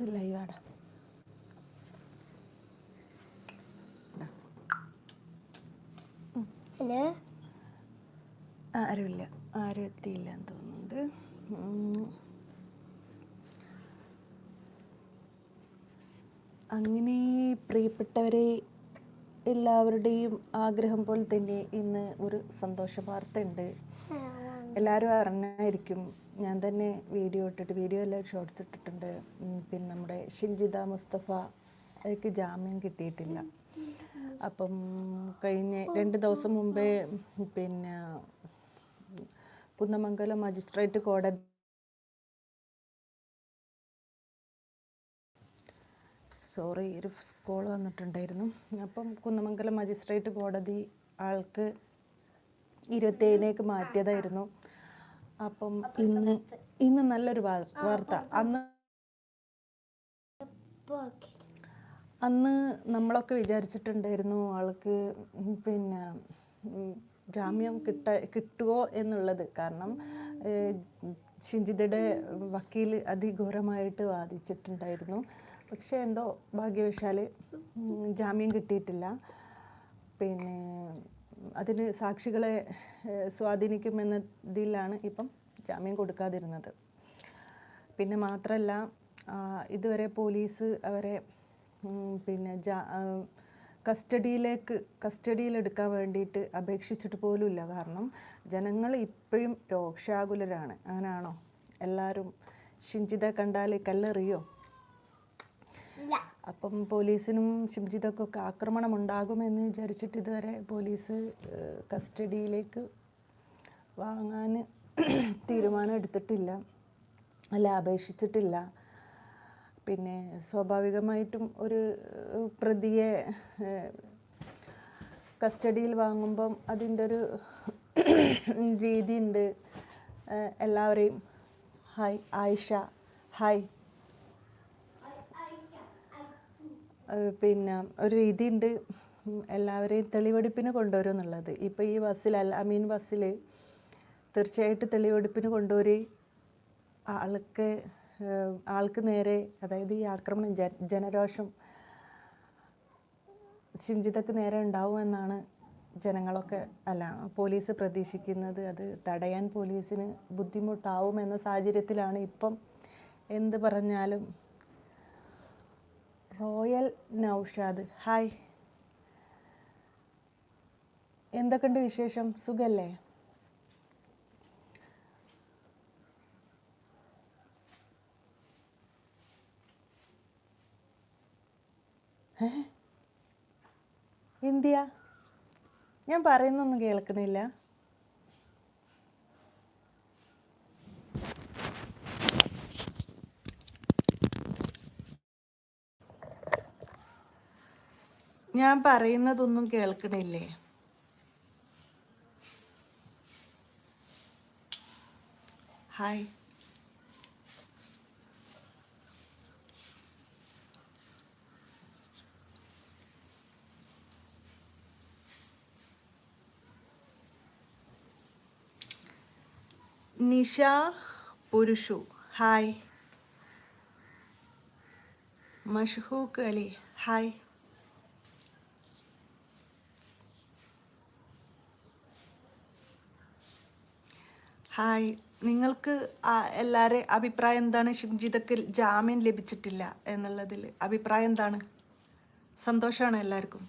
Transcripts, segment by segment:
ഇത് ലൈവാടാ ഹലോ? ആരുമില്ല. ആരും എത്തിയില്ല എന്ന് തോന്നുന്നുണ്ട് അങ്ങനെ പ്രിയപ്പെട്ടവരെ എല്ലാവരുടെയും ആഗ്രഹം പോലെ തന്നെ ഇന്ന് ഒരു സന്തോഷ വാർത്ത ഉണ്ട് എല്ലാവരും അറിഞ്ഞായിരിക്കും. ഞാൻ തന്നെ വീഡിയോ ഇട്ടിട്ട് വീഡിയോ എല്ലാം ഷോർട്സ് ഇട്ടിട്ടുണ്ട്. പിന്നെ നമ്മുടെ ഷിൻജിത മുസ്തഫ എനിക്ക് ജാമ്യം കിട്ടിയിട്ടില്ല. അപ്പം കഴിഞ്ഞ രണ്ട് ദിവസം മുമ്പേ പിന്നെ കുന്നമംഗലം മജിസ്ട്രേറ്റ് കോടതി സോറി ഒരു കോൾ വന്നിട്ടുണ്ടായിരുന്നു. അപ്പം കുന്നമംഗലം മജിസ്ട്രേറ്റ് കോടതി ആൾക്ക് ഇരുപത്തേഴിലേക്ക് മാറ്റിയതായിരുന്നു. അപ്പം ഇന്ന് ഇന്ന് നല്ലൊരു വാർത്ത. അന്ന് അന്ന് നമ്മളൊക്കെ വിചാരിച്ചിട്ടുണ്ടായിരുന്നു ആൾക്ക് പിന്നെ ജാമ്യം കിട്ട കിട്ടുമോ എന്നുള്ളത്. കാരണം ഷിഞ്ചിതയുടെ വക്കീൽ അതിഘോരമായിട്ട് വാദിച്ചിട്ടുണ്ടായിരുന്നു. പക്ഷെ എന്തോ ഭാഗ്യവശാൽ ജാമ്യം കിട്ടിയിട്ടില്ല. പിന്നെ അതിന് സാക്ഷികളെ സ്വാധീനിക്കുമെന്നതിലാണ് ഇപ്പം ജാമ്യം കൊടുക്കാതിരുന്നത്. പിന്നെ മാത്രമല്ല ഇതുവരെ പോലീസ് അവരെ പിന്നെ ജാ കസ്റ്റഡിയിലേക്ക് കസ്റ്റഡിയിലെടുക്കാൻ വേണ്ടിയിട്ട് അപേക്ഷിച്ചിട്ട് പോലുമില്ല. കാരണം ജനങ്ങൾ ഇപ്പോഴും രോക്ഷാകുലരാണ് അങ്ങനെയാണോ എല്ലാവരും ശിഞ്ചിത കണ്ടാൽ കല്ലെറിയോ? അപ്പം പോലീസിനും ഷിംജിതക്കൊക്കെ ആക്രമണം ഉണ്ടാകുമെന്ന് വിചാരിച്ചിട്ട് ഇതുവരെ പോലീസ് കസ്റ്റഡിയിലേക്ക് വാങ്ങാൻ തീരുമാനം എടുത്തിട്ടില്ല അല്ല അപേക്ഷിച്ചിട്ടില്ല. പിന്നെ സ്വാഭാവികമായിട്ടും ഒരു പ്രതിയെ കസ്റ്റഡിയിൽ വാങ്ങുമ്പം അതിന്റെ ഒരു രീതിയുണ്ട് എല്ലാവരെയും ഹായ് ആയിഷ ഹായ് പിന്നെ ഒരു രീതിയുണ്ട്. എല്ലാവരെയും തെളിവെടുപ്പിന് കൊണ്ടുവരും എന്നുള്ളത്. ഇപ്പോൾ ഈ ബസ്സിൽ അൽ അമീൻ ബസ്സിൽ തീർച്ചയായിട്ടും തെളിവെടുപ്പിന് കൊണ്ടുവരും. ആൾക്ക് ആൾക്ക് നേരെ അതായത് ഈ ആക്രമണം ജ ജനരോഷം ശിംജിതക്ക് നേരെ ഉണ്ടാവുമെന്നാണ് ജനങ്ങളൊക്കെ അല്ല പോലീസ് പ്രതീക്ഷിക്കുന്നത്. അത് തടയാൻ പോലീസിന് ബുദ്ധിമുട്ടാവുമെന്ന സാഹചര്യത്തിലാണ് ഇപ്പം എന്ത് പറഞ്ഞാലും റോയൽ നൗഷാദ്. ഹായ്. എന്തൊക്കെയുണ്ട് വിശേഷം? സുഖല്ലേ? ഇന്ത്യ? ഞാൻ പറയുന്നൊന്നും കേൾക്കണില്ല. ഞാൻ പറയുന്നതൊന്നും കേൾക്കണില്ലേ? Hi. Nisha Purushu hi. Mashhook Ali hi. Hi. നിങ്ങൾക്ക് എല്ലാവരും അഭിപ്രായം എന്താണ്? ഷിംജിതക്ക് ജാമ്യം ലഭിച്ചിട്ടില്ല എന്നുള്ളതിൽ അഭിപ്രായം എന്താണ്? സന്തോഷമാണ് എല്ലാവർക്കും?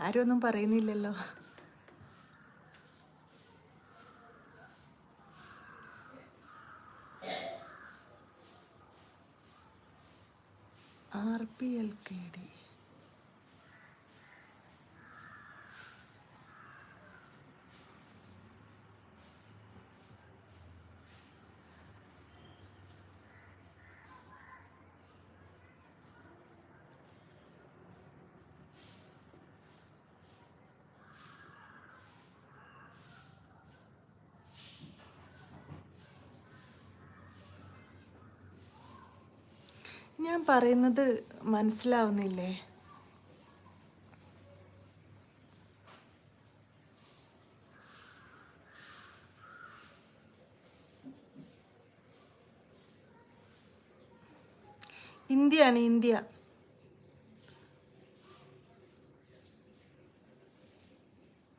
ആരും ഒന്നും പറയുന്നില്ലല്ലോ. R P L K D. ഞാൻ പറയുന്നത് മനസ്സിലാവുന്നില്ലേ? ഇന്ത്യയാണ് ഇന്ത്യ.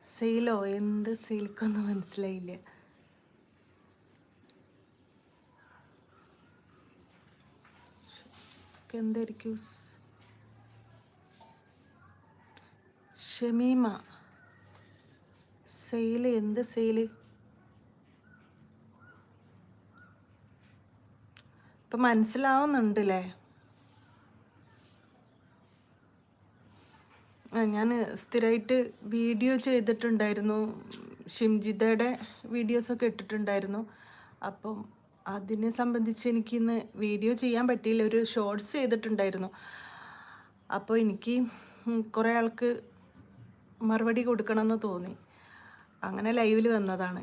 സെയിലോ എന്ത് സെയിൽക്കൊന്നും മനസ്സിലായില്ല. എന്തായിരിക്കും ഷമീമ. സെയിൽ എന്ത് സെയിൽ? ഇപ്പം മനസ്സിലാവുന്നുണ്ടല്ലേ? ഞാൻ സ്ഥിരമായിട്ട് വീഡിയോ ചെയ്തിട്ടുണ്ടായിരുന്നു. ഷിംജിതയുടെ വീഡിയോസൊക്കെ ഇട്ടിട്ടുണ്ടായിരുന്നു. അപ്പം അതിനെ സംബന്ധിച്ച് എനിക്കിന്ന് വീഡിയോ ചെയ്യാൻ പറ്റിയില്ല. ഒരു ഷോർട്സ് ചെയ്തിട്ടുണ്ടായിരുന്നു. അപ്പോൾ എനിക്ക് കുറേ ആൾക്ക് മറുപടി കൊടുക്കണമെന്ന് തോന്നി. അങ്ങനെ ലൈവിൽ വന്നതാണ്.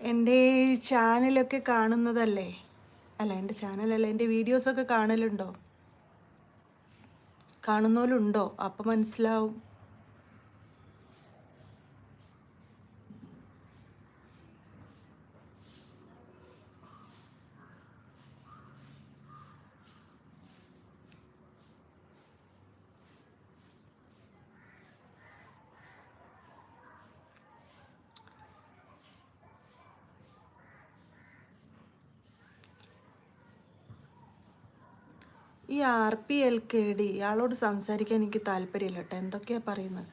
എന്റെ ചാനലൊക്കെ കാണുന്നതല്ലേ? അല്ല എന്റെ ചാനലല്ല എന്റെ വീഡിയോസൊക്കെ കാണലുണ്ടോ? കാണുന്നവരുണ്ടോ? അപ്പം മനസ്സിലാവും. ഈ R P L K D ഇയാളോട് സംസാരിക്കാൻ എനിക്ക് താല്പര്യമില്ല കേട്ടോ. എന്തൊക്കെയാ പറയുന്നത്?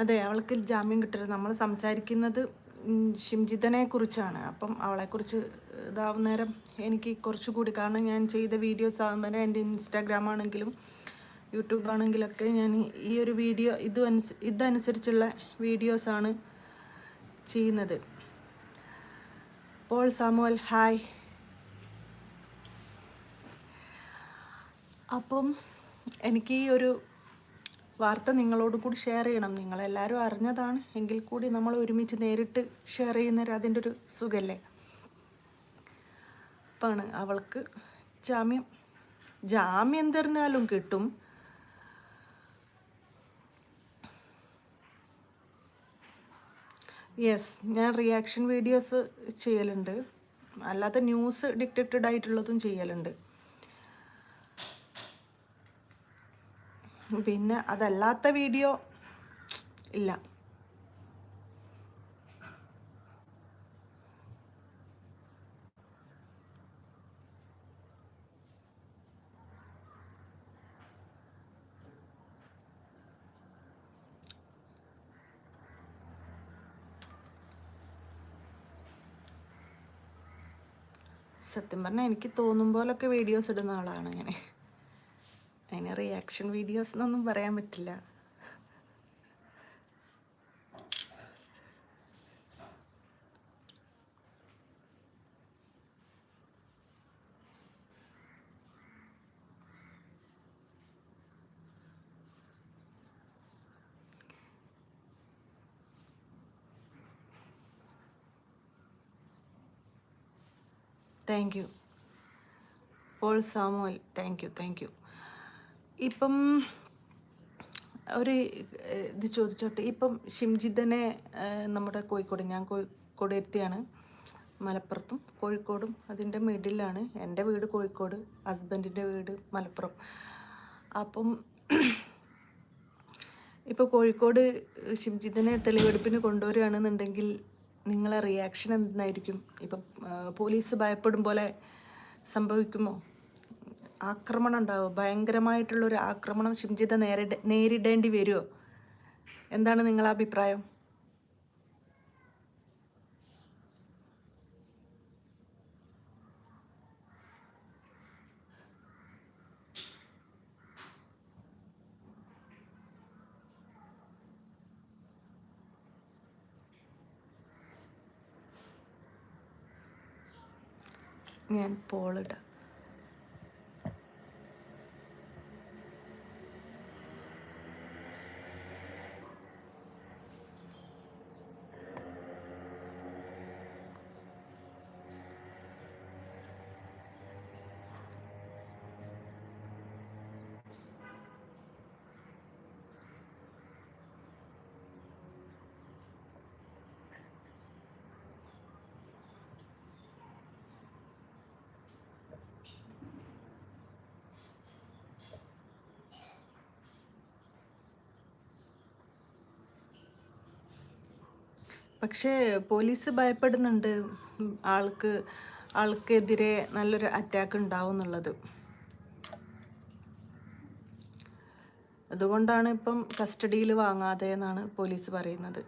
അതെ അവൾക്ക് ജാമ്യം കിട്ടരുത്. നമ്മൾ സംസാരിക്കുന്നത് ഷിംജിതനെ കുറിച്ചാണ് അപ്പം അവളെക്കുറിച്ച് ഇതാവുന്നേരം എനിക്ക് കുറച്ചുകൂടി കാരണം ഞാൻ ചെയ്ത വീഡിയോസ് ആകുമ്പോൾ എന്റെ ഇൻസ്റ്റാഗ്രാം ആണെങ്കിലും യൂട്യൂബ് ആണെങ്കിലൊക്കെ ഞാൻ ഈ ഒരു വീഡിയോ ഇത് അനുസ ഇതനുസരിച്ചുള്ള വീഡിയോസാണ് ചെയ്യുന്നത്. Paul Samuel hi. അപ്പം എനിക്ക് ഈ ഒരു വാർത്ത നിങ്ങളോട് കൂടി ഷെയർ ചെയ്യണം. നിങ്ങളെല്ലാവരും അറിഞ്ഞതാണ് എങ്കിൽ കൂടി നമ്മൾ ഒരുമിച്ച് നേരിട്ട് ഷെയർ ചെയ്യുന്നേരം അതിന്റെ ഒരു സുഖല്ലേ? അപ്പാണ് അവൾക്ക് ജാമ്യം. ജാമ്യം തരുന്നാലും കിട്ടും. യെസ് ഞാൻ റിയാക്ഷൻ വീഡിയോസ് ചെയ്യലുണ്ട്. അല്ലാത്ത ന്യൂസ് ഡിക്റ്റഡ് ആയിട്ടുള്ളതും ചെയ്യലുണ്ട്. പിന്നെ അതല്ലാത്ത വീഡിയോ ഇല്ല. സത്യം പറഞ്ഞാൽ എനിക്ക് തോന്നും പോലൊക്കെ വീഡിയോസ് ഇടുന്ന ആളാണ് അങ്ങനെ അതിന് റിയാക്ഷൻ വീഡിയോസ് എന്നൊന്നും പറയാൻ പറ്റില്ല. Thank you. Paul Samuel thank you thank you. ഇപ്പം ഒരു ഇത് ചോദിച്ചോട്ടെ. ഇപ്പം ഷിംജിതനെ നമ്മുടെ കോഴിക്കോട് ഞാൻ കോഴിക്കോട് എത്തിയാണ് മലപ്പുറത്തും. കോഴിക്കോടും അതിന്റെ മിഡിലാണ്. എന്റെ വീട് കോഴിക്കോട് ഹസ്ബൻഡിന്റെ വീട് മലപ്പുറം. അപ്പം ഇപ്പോൾ കോഴിക്കോട് ഷിംജിത്തിനെ തെളിവെടുപ്പിന് കൊണ്ടുവരികയാണെന്നുണ്ടെങ്കിൽ നിങ്ങളെ റിയാക്ഷൻ എന്തായിരിക്കും? ഇപ്പം പോലീസ് ഭയപ്പെടും പോലെ സംഭവിക്കുമോ? ആക്രമണം ഉണ്ടാവുമോ ഭയങ്കരമായിട്ടുള്ളൊരു ആക്രമണം ഷിംജിത നേരിട നേരിടേണ്ടി വരുമോ എന്താണ് നിങ്ങളെ അഭിപ്രായം? ഞാൻ പോളിടാം. പക്ഷേ പോലീസ് ഭയപ്പെടുന്നുണ്ട് ആൾക്ക് ആൾക്കെതിരെ നല്ലൊരു അറ്റാക്ക് ഉണ്ടാവും എന്നുള്ളത്. അതുകൊണ്ടാണ് ഇപ്പം കസ്റ്റഡിയിൽ വാങ്ങാതെ എന്നാണ് പോലീസ് പറയുന്നത്.